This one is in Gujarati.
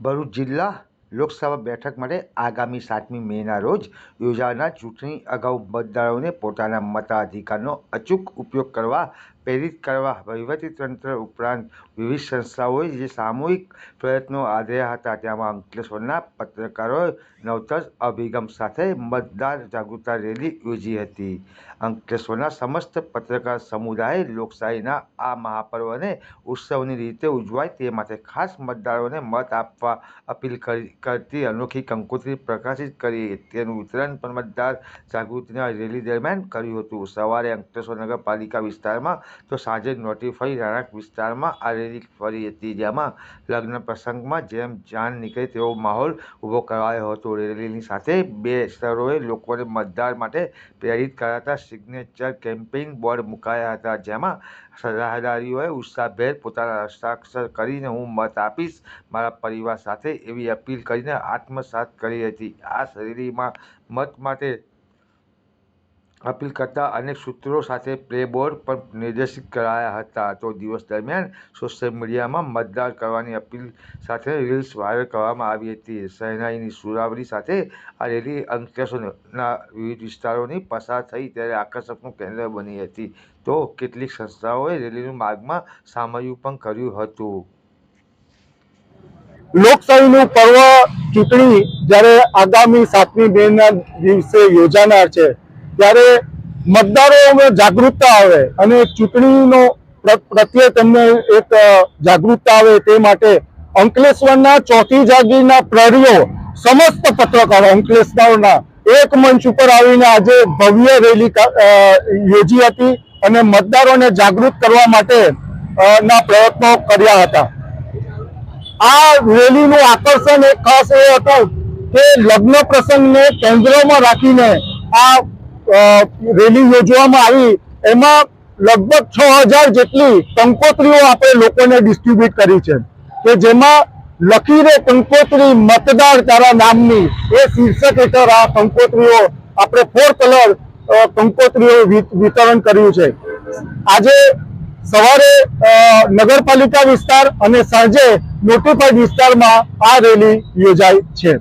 ભરૂચ જિલ્લા લોકસભા બેઠક માટે આગામી સાતમી મેના રોજ યોજાનાર ચૂંટણી અગાઉ મતદારોને પોતાના મતાધિકારનો અચૂક ઉપયોગ કરવા પ્રેરિત કરવા વહીવટીતંત્ર ઉપરાંત વિવિધ સંસ્થાઓએ જે સામૂહિક પ્રયત્નો આદર્યા હતા, તેમાં અંકલેશ્વરના પત્રકારોએ નવતર અભિગમ સાથે મતદાર જાગૃતતા રેલી યોજી હતી. અંકલેશ્વરના સમસ્ત પત્રકાર સમુદાયે લોકશાહીના આ મહાપર્વને ઉત્સવની રીતે ઉજવાય તે માટે ખાસ મતદારોને મત આપવા અપીલ કરી, કરતી અનોખી કંકોત્રી પ્રકાશિત કરી. તેનું વિતરણ પણ મતદાર જાગૃતિના રેલી દરમિયાન કર્યું હતું. સવારે અંકલેશ્વર નગરપાલિકા વિસ્તારમાં તો સાંજે નોટિફાઈ રહેણાંક વિસ્તારમાં આ રેલી ફરી હતી જેમાં લગ્ન પ્રસંગમાં જેમ જાન નીકળે તેવો માહોલ ઊભો કરાયો હતો. રેલીની સાથે બે સ્થળોએ લોકોને મતદાર માટે પ્રેરિત કરાતા સિગ્નેચર કેમ્પેઇન બોર્ડ મુકાયા હતા, જેમાં રાહદારીઓએ ઉત્સાહભેર પોતાના હસ્તાક્ષર કરીને હું મત આપીશ, મારા પરિવાર સાથે એવી અપીલ કરીને આત્મસાત કરી હતી. આ રેલીમાં મત માટે અપીલ કરતા અનેક સૂત્રો સાથે પ્લે બોર્ડ પણ નિર્દેશિત કરાયા હતા. તો દિવસ દરમિયાન સોશિયલ મીડિયામાં મતદાન કરવાની અપીલ સાથે રીલ્સ વાયરલ કરવામાં આવી હતી. શહેનાઈની સુરાવલી સાથે આ રેલી અંકલેશ્વરના વિવિધ વિસ્તારોની પસાર થઈ ત્યારે આકર્ષકનું કેન્દ્ર બની હતી. તો કેટલીક સંસ્થાઓએ રેલીનું માર્ગમાં સામયું પણ કર્યું હતું. લોકશાહીનું પર્વ ચૂંટણી જ્યારે આગામી સાતમી મેના દિવસે યોજાનાર છે. ત્યારે મતદારોમાં જાગૃતતા આવે અને ચૂંટણીનો પ્રત્યે તેમને એક જાગૃતતા આવે તે માટે અંકલેશ્વરના ચોથી જાગીરના પ્રહરીઓ સમસ્ત પત્રકારો અંકલેશ્વરના એક મંચ ઉપર આવીને આજે ભવ્ય રેલી યોજી હતી અને મતદારોને જાગૃત કરવા માટે ના પ્રયત્નો કર્યા હતા. આ રેલીનું આકર્ષણ એક ખાસ એ હતું કે લગ્ન પ્રસંગને કેન્દ્રમાં રાખીને આ રેલી યોજવામાં આવી. એમાં લગભગ છ હજાર જેટલી કંકોત્રીઓ આપણે લોકોને ડિસ્ટ્રીબ્યુટ કરી છે. કે જેમાં લખી રે કંકોત્રી મતદાર તારા નામની. એ શીર્ષક હેઠળ આ કંકોત્રીઓ આપણે ફોર કલર કંકોત્રીઓ વિતરણ કર્યું છે. આજે સવારે નગરપાલિકા વિસ્તાર અને સાંજે નોટિફાઈડ વિસ્તારમાં આ રેલી યોજાઈ છે.